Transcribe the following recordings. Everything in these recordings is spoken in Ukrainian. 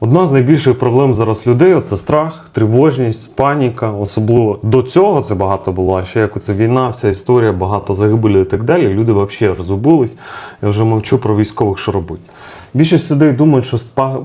Одна з найбільших проблем зараз людей це страх, тривожність, паніка. Особливо до цього це багато було. А ще як оце війна, вся історія, багато загибелі і так далі. Люди взагалі розгубились. Я вже мовчу про військових, що робити. Більшість людей думають, що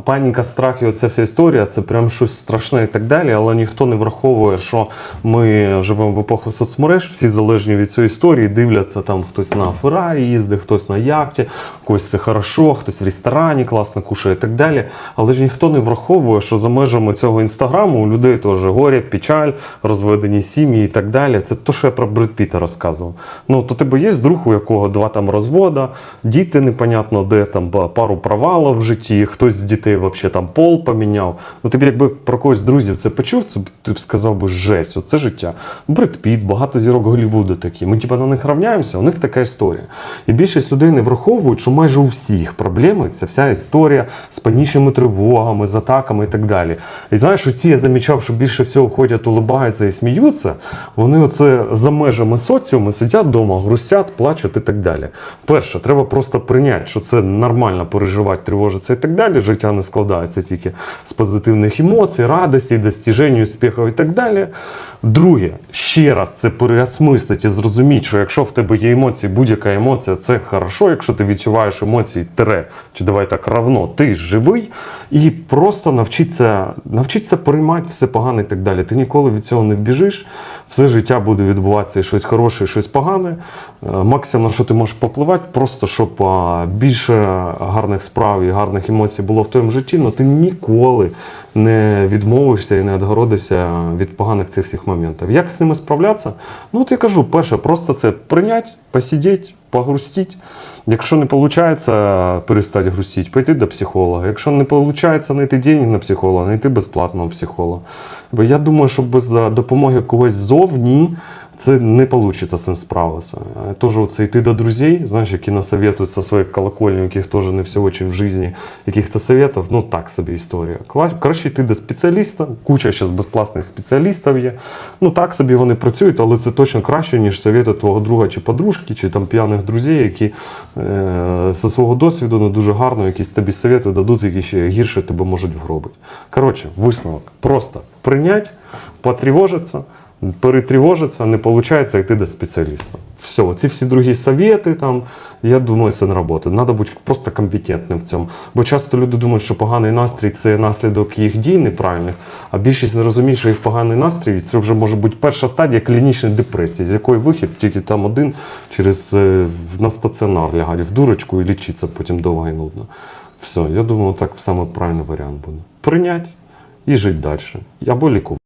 паніка, страх і оця вся історія це прям щось страшне і так далі, але ніхто не враховує, що ми живемо в епоху соцмереж, всі залежні від цієї історії, дивляться там хтось на Феррарі їздить, хтось на яхті, когось це хорошо, хтось в ресторані класно кушає і так далі. Але ж ніхто не враховує, що за межами цього інстаграму у людей теж горя, печаль, розведені сім'ї і так далі. Це те, що я про Бред Піта розказував. Ну, то тебе є друг, у якого два там розвода, діти непонятно де, там пару провалів в житті, хтось з дітей взагалі там пол поміняв. Ну тобі якби про когось друзів це почув, це ти б сказав би жесть, оце життя. Бред Піт, багато зірок Голлівуду такі. Ми типа на них равняємося, у них така історія. І більшість людей не враховують, що майже у всіх проблеми це вся історія з панічними тривогами, з атаками і так далі. І знаєш, ці я замічав, що більше всього ходять, улибаються і сміються. Вони оце за межами соціуму сидять вдома, грустять, плачуть і так далі. Перше, треба просто прийняти, що це нормально переживати, тривожитися і так далі. Життя не складається тільки з позитивних емоцій, радості, достіжень, успіхів і так далі. Друге, ще раз це переосмислити і зрозуміти, що якщо в тебе є емоції, будь-яка емоція це хорошо, якщо ти відчуваєш емоції, тире, чи давай так равно, ти живий, і просто навчитися, навчитися приймати все погане і так далі. Ти ніколи від цього не вбіжиш, все життя буде відбуватися і щось хороше, і щось погане. Е, Максимум, на що ти можеш попливати, просто щоб більше гарних справ і гарних емоцій було в твоєму житті, але ти ніколи не відмовишся і не відгородишся від поганих цих всіх моментів. Як з ними справлятися? Ну, от я кажу, перше, просто це прийняти, посидіти, погрустити. Якщо не виходить перестати грустити, пойти до психолога. Якщо не виходить знайти деньги на психолога, знайти безплатного психолога. Бо я думаю, що без допомоги когось ззовні це не вийде з цим справитися. Е, Теж оце йти до друзей, знаєш, які насоветують со своєї колокольні, у яких теж не все очень в житті, яких-то советів, ну так собі історія. Краще йти до спеціаліста, куча зараз безплатних спеціалістів є. Ну так собі вони працюють, але це точно краще, ніж совети твого друга чи подружки, чи там п'яних друзів, які е, зі свого досвіду не дуже гарно якісь тобі совети дадуть, які ще гірше тебе можуть вгробити. Коротше, висновок. Просто прийняти, потривожитися, перетривожитися, не виходить йти до спеціаліста. Все, ці всі другі совети, там, я думаю, це не працює. Треба бути просто компетентним в цьому. Бо часто люди думають, що поганий настрій це наслідок їх дій неправильних, а більшість не розуміє, що їх поганий настрій це вже може бути перша стадія клінічної депресії, з якої вихід тільки там один через е, на стаціонар лягати в дурочку і лічитися потім довго і нудно. Все, я думаю, так саме правильний варіант буде. Прийняти і жити далі. Або лікувати.